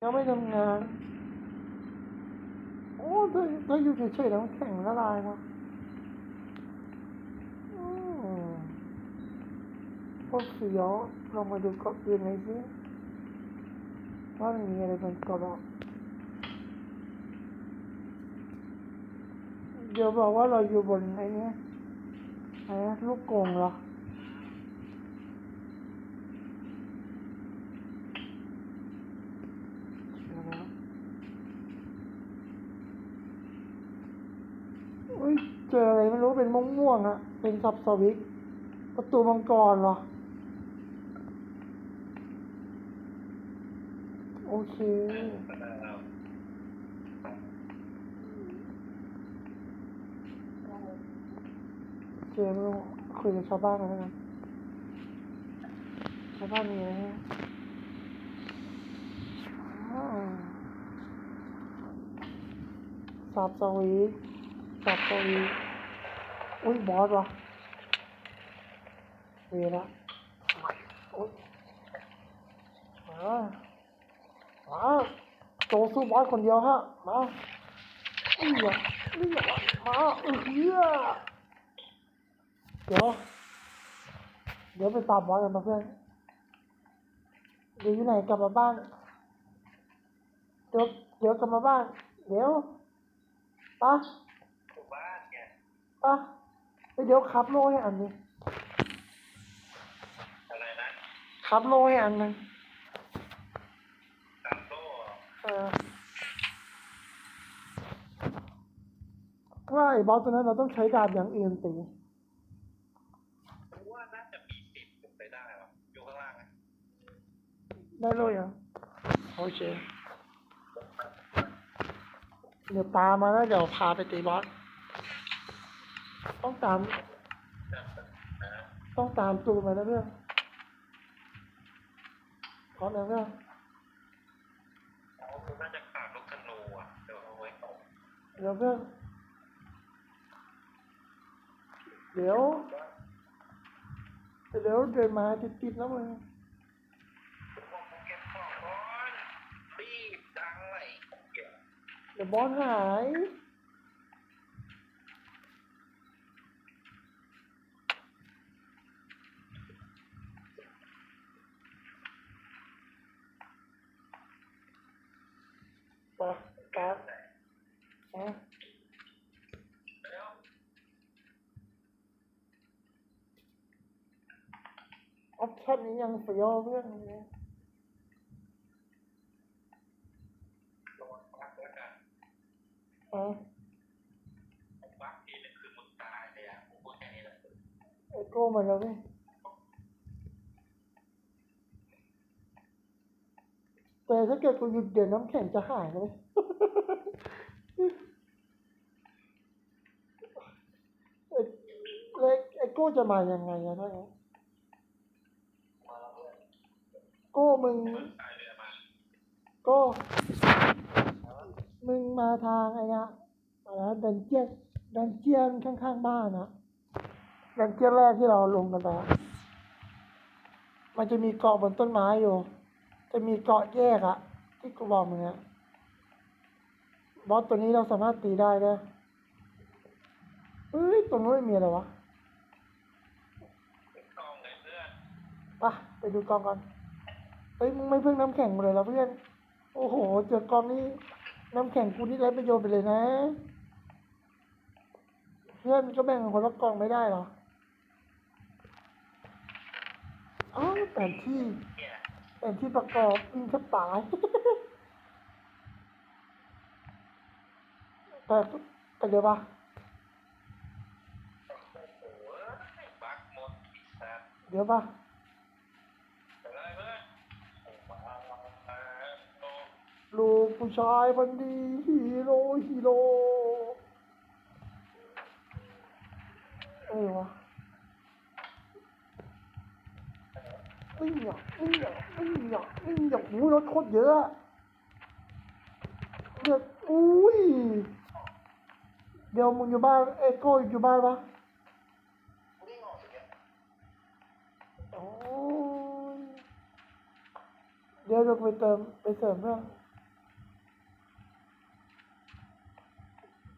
ยังไม่ทำงาน โอ้ถ้าถ้าอยู่เฉยๆแล้วมันแข็งละลายวะอืมพวกเสียวลองมาดูกาะอื่นหน่อยสิว่ามันมีอะไรเป็นกาะบ้างเดี๋ยวบอกว่าเราอยู่บนไอ้นี้ไอ้นะลูกกงเหรอ เดี๋ยวนะอุ้ยเจออะไรไม่รู้ เป็นม่วงม่วงๆอะเป็นสับสวิกประตูมังกรเหรอ โอเคเจอไม่รู้คุยกับชาวบ้านกันแล้วกันชาวบ้านมีอะไรฮะอ่าสับสวีสับสวี อุ้ยบอสวะเวละอุ้ยมามาโจสู้บอสคนเดียวฮะ มานี่อะนี่อะมาเออเฮียเดี๋ยว เดี๋ยวไปตามบอสกันมาเพื่อนเดี๋ยวอยู่ไหนกลับมาบ้านเดี๋ยวเดี๋ยวกลับมาบ้าน เดี๋ยวปะอยู่บ้านไงปะ เดี๋ยวขับโลให้อันนี้อะไรนะขับโลให้อันหนึงตามโล่เออว่าไอ้บอสตัวนั้นเราต้องใช้ดาบอย่างอื่นตีผมว่าน่าจะมีสิทธิ์เป็นไปได้วะอยู่ข้างล่างไงได้โลยังโอเคเดี๋ยวตามมาแล้วเดี๋ยวพาไปตีบอส ต้องตาม ต้องตามตูมานะเพื่อนพร้อมแล้วเพื่อนเขาคือน่าจะขาดลูกธนูอะเดี๋ยวเอาไว้ตกเดี๋ยวเพื่อนเดี๋ยวเดี๋ยวเดินมาติดๆแล้วมึงผมบอกผมเก็บของก่อนรีบดังเลยเก็บเดี๋ยวบอสหาย ไปไปไปแล้วออปชั่นนี้ยังเฟี้ยวเพื่อนเลยโดนปักแล้วกันอะผมปักทีนึงคือมึงตายเลยอะผมพูดแค่นี้แหละไอโก้มาแล้วนี่ แต่ถ้าเกิดกูหยุดเดี๋ยวน้ำแข็งจะหายเลยไอ้แล้ไอโก้จะมายังไงอะถ้างั้นโก้มึง โก้ มึงมาทางไอ้นะอะไรดันเจียนดันเจียนข้างๆบ้านนะดันเจียนแรกที่เราลงกันไปอะมันจะมีเกาะบนต้นไม้อยู่ จะมีเกาะแยกอะที่กูบอกมึงอะบอสตัวนี้เราสามารถตีได้นะเอ้ยตรงนู้นไม่มีอะไรวะกล้องเลยเพื่อนไปไปดูกองก่อนเฮ้ยมึงไม่เพิ่งน้ำแข็งมาเลยเหรอเพื่อน โอ้โห เจอกองนี้น้ำแข็งกูนี่ไร้ประโยชน์ไปเลยนะ เพื่อนก็แบ่งกันคนละกองไม่ได้เหรอ อ๋อแผนที่ เนี่ยแผนที่ประกอบวิ่งแทบตายแต่แต่เดี๋ยวปะเดี๋ยวปะอะไรเพื่อนผมมาลูกผู้ชายพันดีฮีโร่ฮีโร่เออวะ ไม่หยอกไม่หยอกไม่หยอกไม่หยอกอู้รถโคตรเยอะเดือดอุ้ยเดี๋ยวมึงอยู่บ้านเอโก้อยู่บ้านปะโอ้ยเดี๋ยวเราไปเติมไปเสริมเรื่อง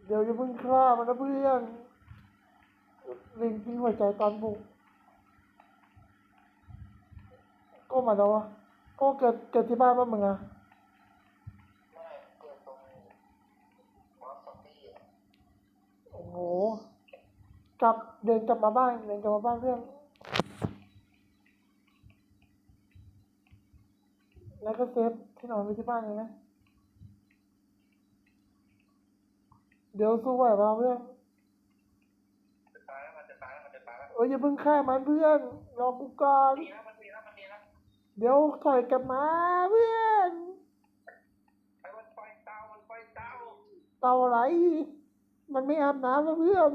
เดี๋ยวจะเพิ่งคฆ่ามันนะเพื่อนลิงทิ้งหัวใจตอนบุก ก็มาแล้ววะก็เกิดเกิดที่บ้านป่ะมึงอะไม่เกิดตรงบอสซอมบี้อะโอ้โหกลับเดินกลับมาบ้านเดินกลับมาบ้านเพื่อนแล้วก็เซฟที่นอนไว้ที่บ้านเลยนะเดี๋ยวสู้ไหวเปล่าเพื่อนจะตายแล้วมันจะตายแล้วมันจะตายแล้วเอ้ยอย่าเพิ่งฆ่ามันเพื่อนรอกูก่อน ดีแล้วมันดีแล้วมันดีแล้ว เดี๋ยวถอยกลับมาเพื่อนไอ้มันปล่อยเตามันปล่อยเตาเต่าอะไร มันไม่อาบน้ำนะเพื่อน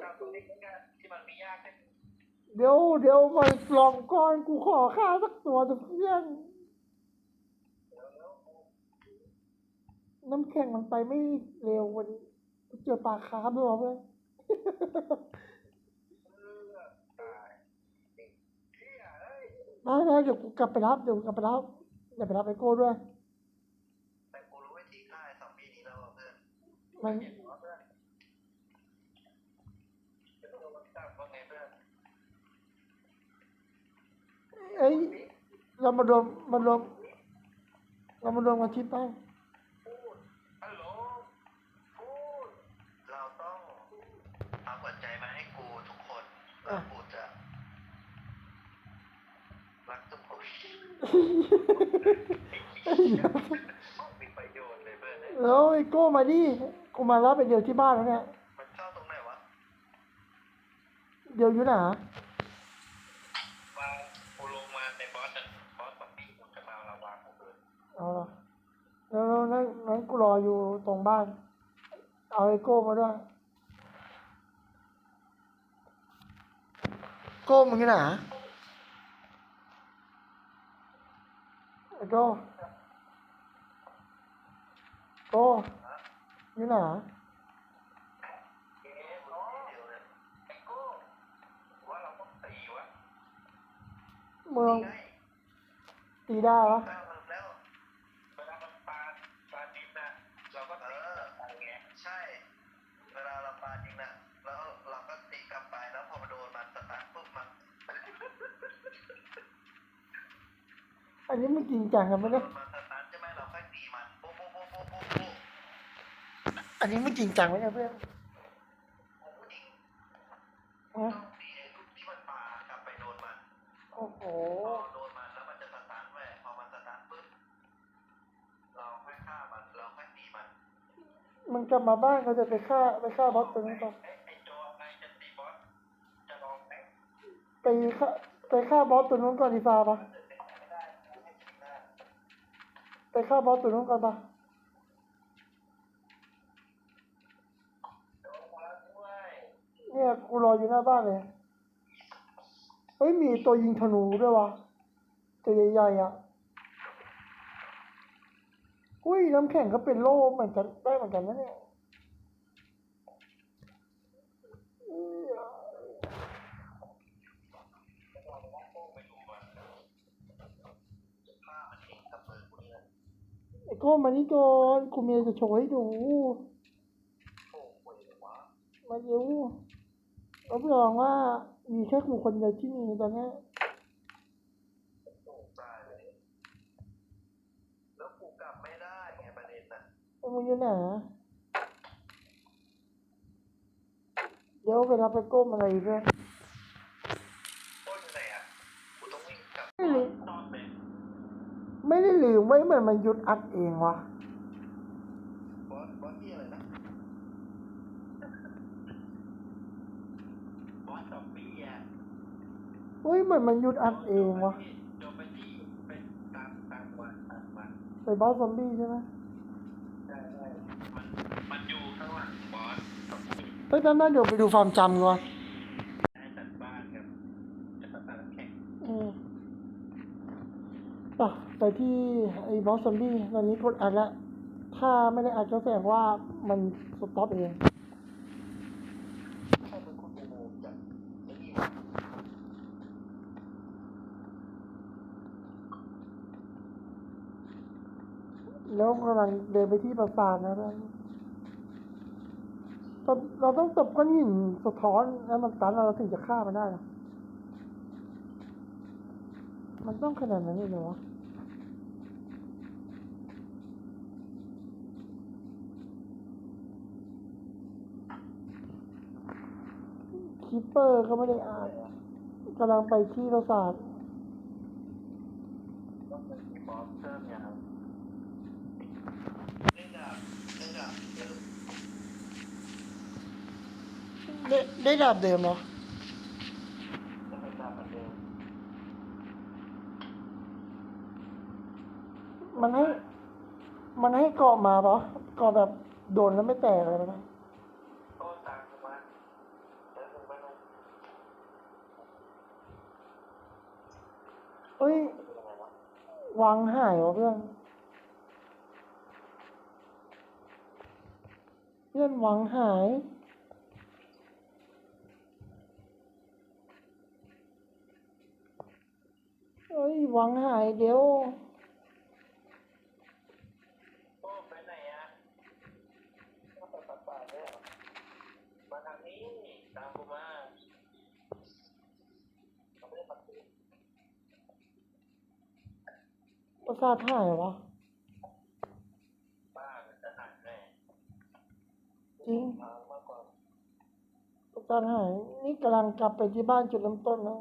เตาตรงนี้ก็ที่มันมียากแค่เดี๋ยวเดี๋ยวมันลองก่อนกูขอฆ่าสักตัวเถอะเพื่อนน้ำแข็งมันไปไม่เร็ววันนี้กูเจอปลาคาร์ฟด้วยวะเพื่อน เลือดตายเฮียเอ้ย มาแล้วเดี๋ยวกูกลับไปรับเดี๋ยวกูกลับไปรับอย่าไปรับไอโก้ด้วย แต่กูรู้วิธีฆ่าไอ้ซอมบี้นี้แล้วอะเพื่อนมันเห็นหัวเพื่อนจะต้องโดนจับว่าไงเพื่อนเอ้ยเรามารวมมารวมเรามารวมกันที่บ้านพูดฮัลโหลพูดเราต้องเอาหัวใจมาให้กูทุกคนแล้วกูจะรักทุกคน มีประโยชน์เลยเพื่อนเนี่ยแล้วไอโก้มาดิกูมารับไปเดียวที่บ้านแล้วเนี่ย มันเข้าตรงไหนวะเดี๋ยวอยู่ไหนวางกูลงมาในบอสอะบอสแบบนี้ผมจะมาระวางผมเลยเอาละแล้วแล้วนั่นนั้นกูรออยู่ตรงบ้าน เอาไอโก้มาด้วย โก้มึงอยู่ไหนไอโก้โก้อยู่ไหนเกมเนาะเดี๋ยวเลยไอ้โก้ว่าเราต้องตีได้เหรอ อันนี้มึงจริงจังกันไหมโดเนี่ยนมันสตาร์ทใช่ไหมเราค่อยตีมันปุ๊บปุ๊บปุ๊บปุ๊บปุ๊บปุ๊บอันนี้มึงจริงจังไหมเนี่ยเพื่อนโอ้โหจริงฮะต้องตีไอ้ลูกที่มันปากลับไปโดนมันโอ้โหพอโดนมันแล้วมันจะสตาร์ทไว้พอมันสตาร์ทปุ๊บเราค่อยฆ่ามันเราค่อยตีมันมึงกลับมาบ้านเขาจะไปฆ่าไปฆ่าบอสตัวนี้ก่อนไอ้ไอ้โจไงจะตีบอสจะลองไหมไปฆ่าไปฆ่าบอสตัวนู้นก่อนดีฟ้าปะ ไปฆ่าบอสตัวนู้นก่อนปะเนี่ยกูรออยู่หน้าบ้านเลยเฮ้ยมีตัวยิงธนูด้วยวะตัวใหญ่ๆอะอุ้ยน้ำแข็งก็เป็นโล่เหมือนกันได้เหมือนกันนะเนี่ยอุ้ย เราต้องโป้งไปดูมันฆ่ามันเองกับมือกูนี่แหละ ไอ้ โก้มานี่ก่อนกูมีอะไรจะโชว์ให้ดูโป้งกูเลยวะมาเร็วรับรองว่ามีแค่กูคนเดียวที่มีตอนเนี้ยโป้งตายเลยแล้วกูกลับไม่ได้ไงประเด็นน่ะมึงอยู่ไหนเดี๋ยวไปรับไปโก้มอะไรด้วย โป้งอยู่ไหนอะกูต้องวิ่งกลับ ไม่รู้ นอนเลย ไม่ได้ลืมไว้เหมือนมันหยุดอัดเองวะบอสบอสที่อะไรนะบอสซอมบี้อะเฮ้ยเหมือนมันหยุดอัดเองวะโจมไปที่ไปตามตามวันตามวันไปบอสซอมบี้ใช่ไหมใช่ใช่มันมันอยู่ข้างหลังบอสซอมบี้เฮ้ยแป๊บนึงเดี๋ยวไปดูฟาร์มจำก่อน ให้จัดบ้านครับจะประสานแข่ง อืม ป่ะไปที่ไอ้บอสซอมบี้ตอนนี้กดอัดแล้วถ้าไม่ได้อัดก็แสดงว่ามันสต็อปเองแล้วกำลังเดินไปที่ปราสาทนะเพื่อนเราเราต้องตบก้อนหินสะท้อนแล้วมันตันเราถึงจะฆ่ามันได้นะ มันต้องขนาดนั้นเลยเหรอวะคิปเปอร์ก็ไม่ได้อ่านกำลังไปที่ปราสาทต้องเป็นที่บอสเพิ่มอย่างได้ดาบได้ดาบเพิ่มได้ได้ดาบเดิมเหรอ จะเป็นดาบเหมือนเดิม มันให้ มันให้เกาะมาปะเกาะแบบโดนแล้วไม่แตกอะไรแบบนั้นโต้ตามกูมาแล้วมึงไม่ต้องเอ้ยเป็นยังไงวะวางหายวะเพื่อนเพื่อนวางหายเอ้ยวางหายเดี๋ยว โต้ไปไหนอะก็ไปปัดป่าเนี่ยมาทางนี้ ตามกูมาเขาไม่ได้ปัดป่าประสาทหายวะบ้ามันจะหายแน่จริงทางมากกว่าประสาทหายนี่กำลังกลับไปที่บ้านจุดเริ่มต้นแล้ว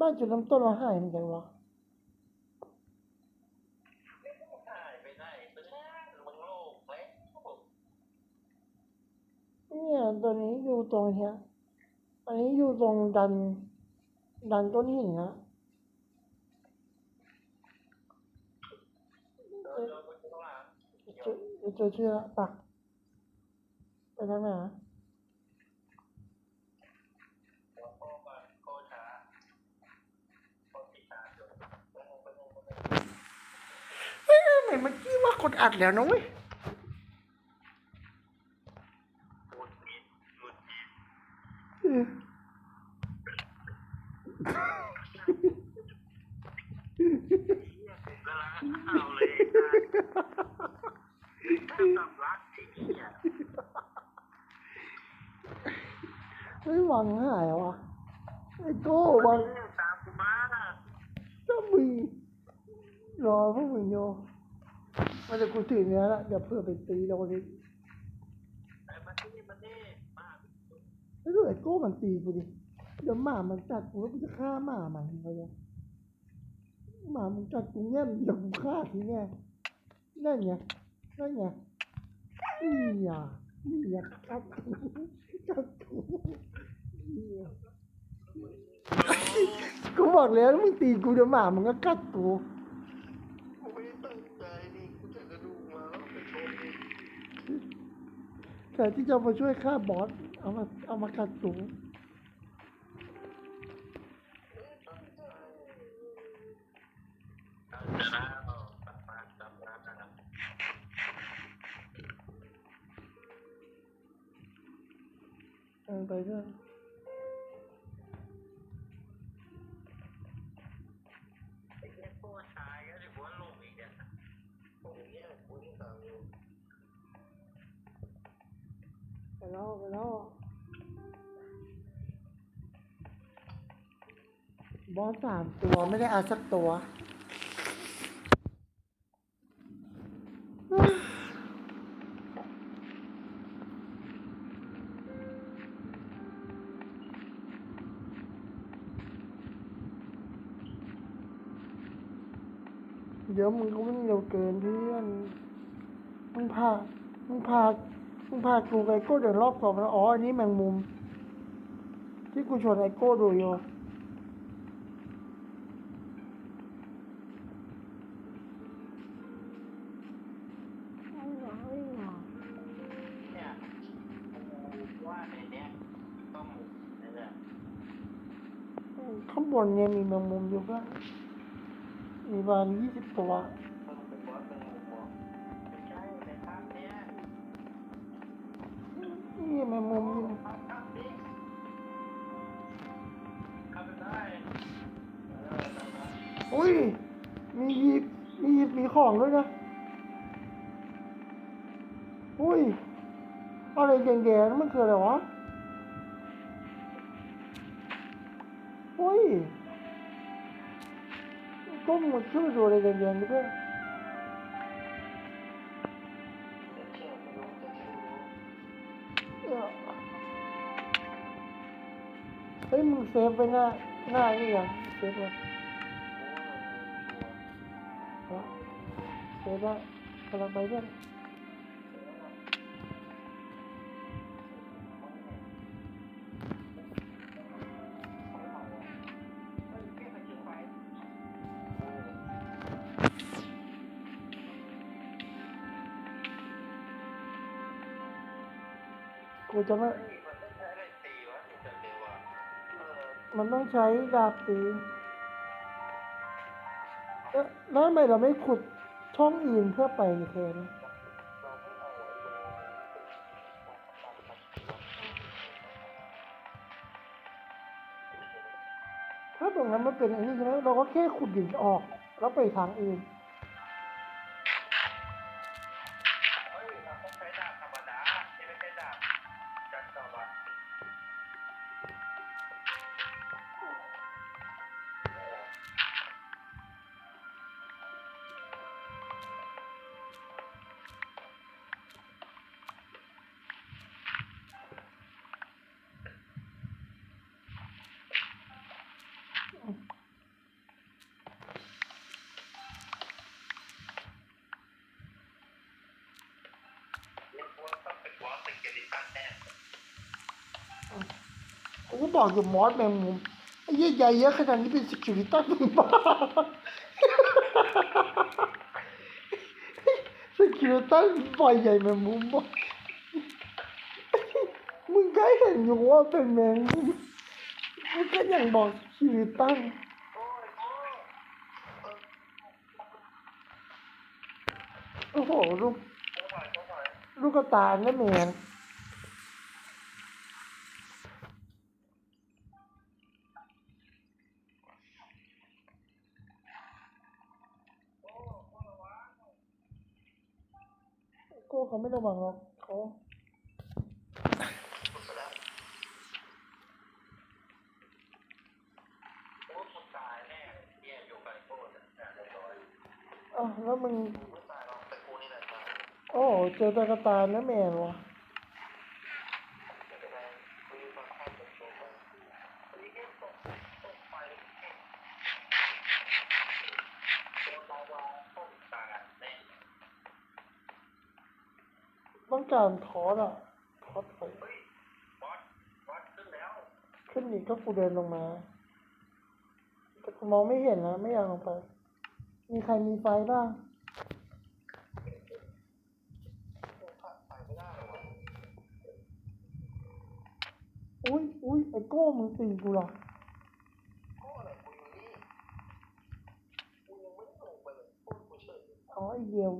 บ้านจุดเริ่มต้นเราหายเหมือนกันวะ หายไปไหนไปเนี่ยมึงโลกแล้ว เนี่ยตัวนี้ อยู่ตรงเนี้ย อันนี้อยู่ตรงดัน ดันต้นหินนะเจอเจอเชื่อปะไปทางไหนอะเดี๋ยวโค้ก่อนโค้ช้าโค้ติดตามอยู่ไปหนึ่งไปหนึ่งไปหนึ่งเฮ้ยเหมือนเมื่อกี้ว่ากดอัดแล้วนะเว้ย หงุดหงิดหงุดหงิด เอาเลยถ้าสำลักไอ้เหี้ยเฮ้ยวังหายวะไอ้โก้วังตามกูมาถ้ามึงรอพวกมึงโยมันจะกูถือเนื้อละเดี๋ยวเพื่อไปตีโดนอีก ไอ้มาที่มาที่มา แล้วดู ไอ้โก้มันตีกูดิเดี๋ยวหมามันกัดกูแล้วกูจะฆ่าหมามันไปเลยหมามันกัดกูแง่มเดี๋ยวกูฆ่าทีแน่นั่นไงนั่นไงนี่อะนี่อะกัดกูกัดกูนี่อะกูบอกแล้วมึงตีกูเดี๋ยวหมามันก็กัดกูกูไม่ได้ตั้งใจนี่กูจะกระดูกมาแล้วไปชนนี่แต่ที่จะมาช่วยฆ่าบอส เอามาเอามากัดตูจะได้าตัดมาตัดมานะครับเออไปเถอะไอ้เหี้ยโค้ชายก็จะหัวลงอีกเนี่ยโอ้ยเนี่ยกูนี่ตามไปแล้วไปแล้ว บอสสามตัวไม่ได้เอาสักตัวเดี๋ยวมึงก็วิ่งเร็วเกินเพื่อน มึงพา มึงพา มึงพากูไอโก้เดินรอบก่อนนะอ๋อ อันนี้แมงมุม ที่กูชวนไอโก้ดูอยู่ นเนี่ยมีแมงมุมอยู่ก็มีประมาณยี่สิบตัวนี่แมงมุมนี่อุ้ย มียีบมียีบมีของด้วยนะ อุ้ย อะไรแดงๆมันคืออะไรวะ อุ้ยก็มันช่วยดูอะไรแดงๆด้วยเชื่อไม่รู้จะชื่อรู้เออเฮ้ยมึงเซฟไปหน้าหน้านี่ยังเซฟไว้เอาเซฟไว้กำลังไปเพื่อ กูจะไม่มันต้องใช้ดาบตีเอ๊ะแล้วทำไมเราไม่ขุดช่องอื่นเพื่อไปแทนถ้าตรงนั้นมันเป็นอันนี้ใช่ไหมเราก็แค่ขุดดินออก แล้วไปทางอื่น บอกอยู่มอสแมงมุมไอ้เหี้ยใหญ่เยอะขนาดนี้เป็น security มึงบ้า security ปล่อยใหญ่แมงมุมบ้ามึงก็เห็นอยู่ว่าเป็นแมงมุมมึงก็ยังบอก security โอ้โอ้โหลูกลูกตาเนี่ยแมน โอ้โหระวัง กูเขาไม่ระวังหรอกเขาสุดไปแล้วโอ้คุณตายแน่เนี่ยอยู่ไกลโคตรเนี่ยเรียบร้อยอ้าวแล้วมึงไม่ตายหรอกแต่กูนี่แหละตายโอ้ เจอตากระตาเนี่ยแมนวะ ไม่เป็นไรกูอยู่ฝั่งข้างตัวตัวไปอันนี้แค่ตกตกไปโดนลาวาต้มตายแน่ ต้องการท อสอะทอสไปเฮ้ยบอสบอสขึ้นแล้วขึ้นอีกก็กูเดินลงมา แต่กูมองไม่เห็นนะไม่อยากลงไป มีใครมีไฟบ้างไปไม่ได้หรอวะอุ้ยอุ้ยไอ้โก้มึงตีกูเหรอก็อะไรกูอยู่นี่กูยังไม่ได้ลงไปเลยโคตรกูเฉยอ๋อไอ้เดียว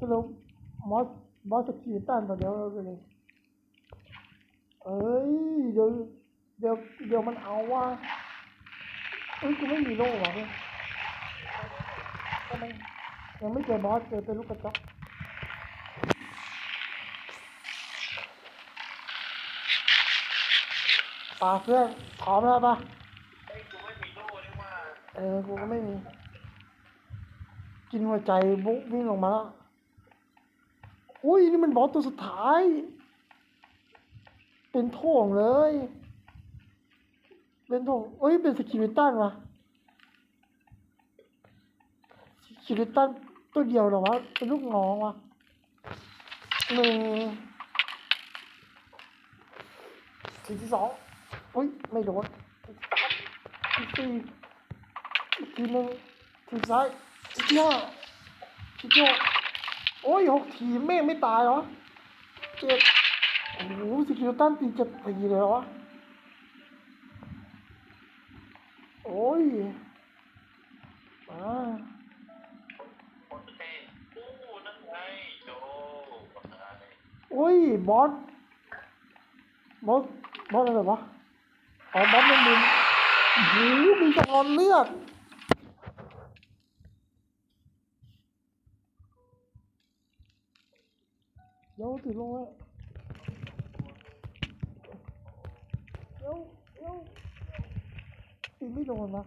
สรุปมอส มอสสกิลตันตัวเดียวเราไปเลยเอ้ยเดี๋ยวเดี๋ยวเดี๋ยวมันเอาว่าเอ้ยกูไม่มีโล่หรอเพื่อนทำไมยังไม่เจอบอสเจอแต่ลูกกระจอกปลาเพื่อนพร้อมแล้วปะเออ กูก็ไม่มี กินหัวใจบุ๊กวิ่งลงมาแล้ว อุ้ยนี่มันบอสตัวสุดท้าย เป็นโถงเลย เป็นโถงเอ้ยเป็นสกิลิตันวะสกิลิตันตัวเดียวหรอวะเป็นลูกน้องวะหนึ่งทีที่สองอุ้ยไม่โดนทีที่สามทีที่สี่อีกทีหนึ่งทีซ้ายอีกทีห้าทีที่หก โอ้ยหกทีแม่งไม่ตายเหรอเจ็ดโอ้โหสกิลตันตีเจ็ดทีเลยเหรอโอ้ยมาโคตรเท่อู้นั่นไงโจคนนั้นเลยโอ้ยบอสบอสบอสอะไรวะอ๋อบอสมันมีโอ้โหมีสะท้อนเลือด เดี๋ยวติดลงแล้วเดี๋ยวเดี๋ยวตีไม่โดนวะ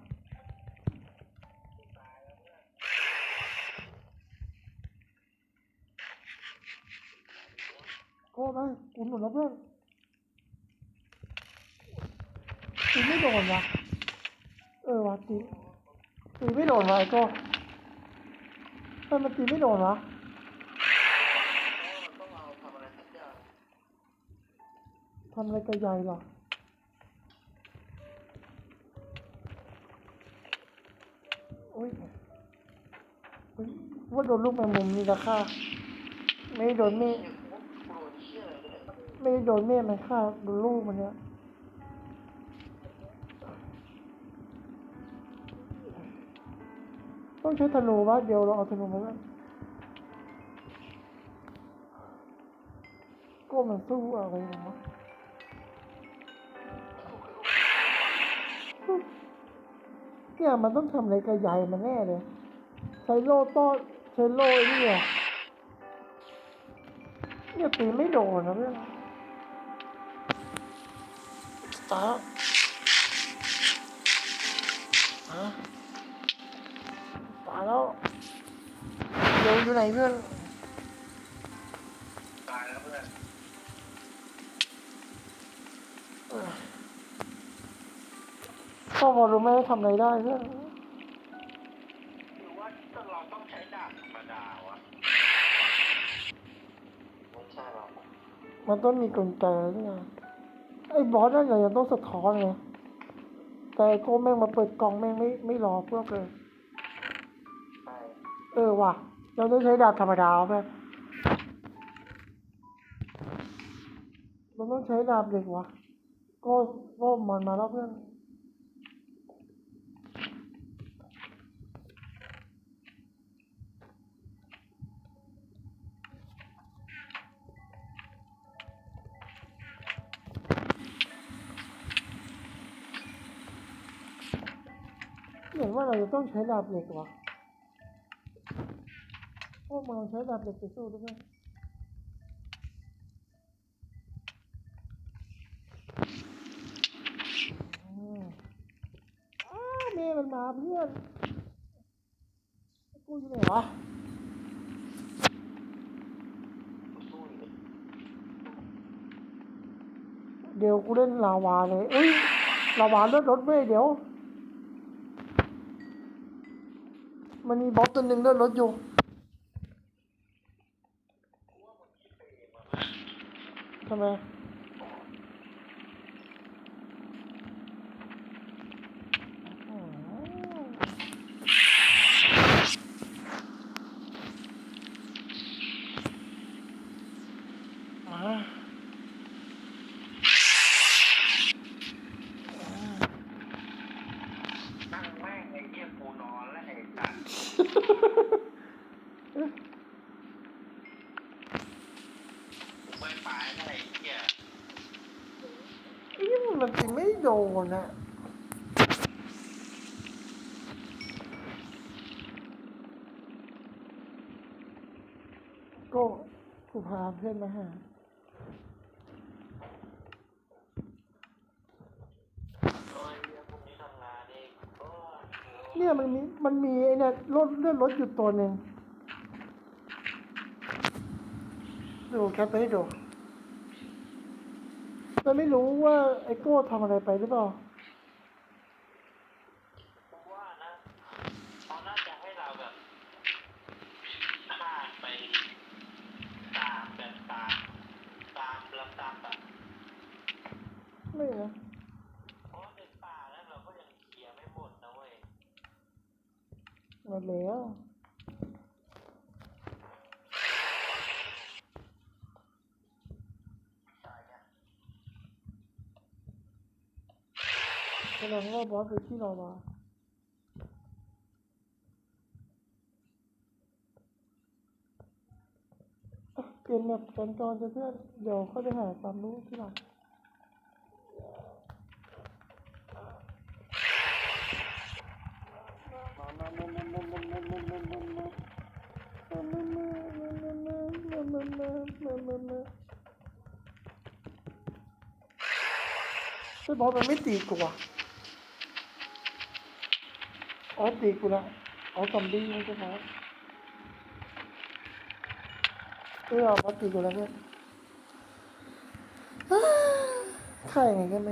โอ้ยกุนหมดแล้วเพื่อนตีไม่โดนวะเออวะตีตีไม่โดนวะไอ้โก้ทำไมมันตีไม่โดนวะ มันต้องเอาทำอะไรสักอย่าง ทำอะไรกับยายเหรอโอ้ยเฮ้ยว่าโดนลูกแมงมุมนี่ราคาไม่โดนเมฆไม่โดนเมฆมันฆ่าโดนลูกมันเนี่ยต้องใช้ธนูวะเดียวเราเอาธนูมาแล้วก็มันสู้อะไรหรอวะ เนี่ยมันต้องทำอะไรกับใยมันแน่เลย ใช้โล่ต้อนใช้โล่ไอ้นี่เหรอเนี่ยตีไม่โดนนะเพื่อนตาฮะตาแล้วเดี๋ยวอยู่ไหนเพื่อน พ่อพอรู้ไหมว่าทำอะไรได้เพื่อนหรือว่าเราต้องใช้ดาบธรรมดาวะไม่ใช่หรอกมันต้องมีกลไกอะไรนี่ไงไอ้บอสนั่นยังต้องสะท้อนไงแต่โก้แม่งมาเปิดกล่องแม่งไม่ไม่รอเพื่อนเลยเออว่ะ เราต้องใช้ดาบธรรมดาเพื่อนเราต้องใช้ดาบเหล็กว่ะก็ก็มันมาแล้วเพื่อน มือนว่าเราจะต้องใช้ดาบเหล็กว่ะพวกมันลองใช้ดาบเหล็กไปสู้ด้วยไหมอืมอ้าเมย์มันมาเพื่อนกูอยู่ไหนวะสู้อยู่เดี๋ยวกูเล่นลาวาเลยเอ้ยลาวาเลือดรถเว้ยเดี๋ยว มันมีบอสตัวหนึ่งเลือนรถอยู่ทำไม มา นั่งแม่งไอ้เหี้ยกูนอนแล้วไอ้สัตว์ไม่ไปแล้วไอ้เหี้ย เอ้ยมันติไม่ โดนอะก็กูพาเพื่อนมาหาโอ้ยเหี้ยพรุ่งนี้ทำงานเองโอ้ยเนี่ยมันมีมันมีไอ้เนี่ยรถเลื่อนรถอยู่ตัวหนึ่งดูแคปไปให้ดู เราไม่รู้ว่าไอ้โก้ทำอะไรไปหรือเปล่า แสดงว่าบอสเป็นที่เรามาเปลี่ยนแบบกัญจรจะเพื่อนเดี๋ยวเขาจะหาความรู้ที่หลัง这老板没低过。 อะอ๋อตีกูละเอาซอมบี้ไม่ใช่บอสเออเอาบอสตีกูแล้วเนี่ยฆ่ายังไงก็ไม่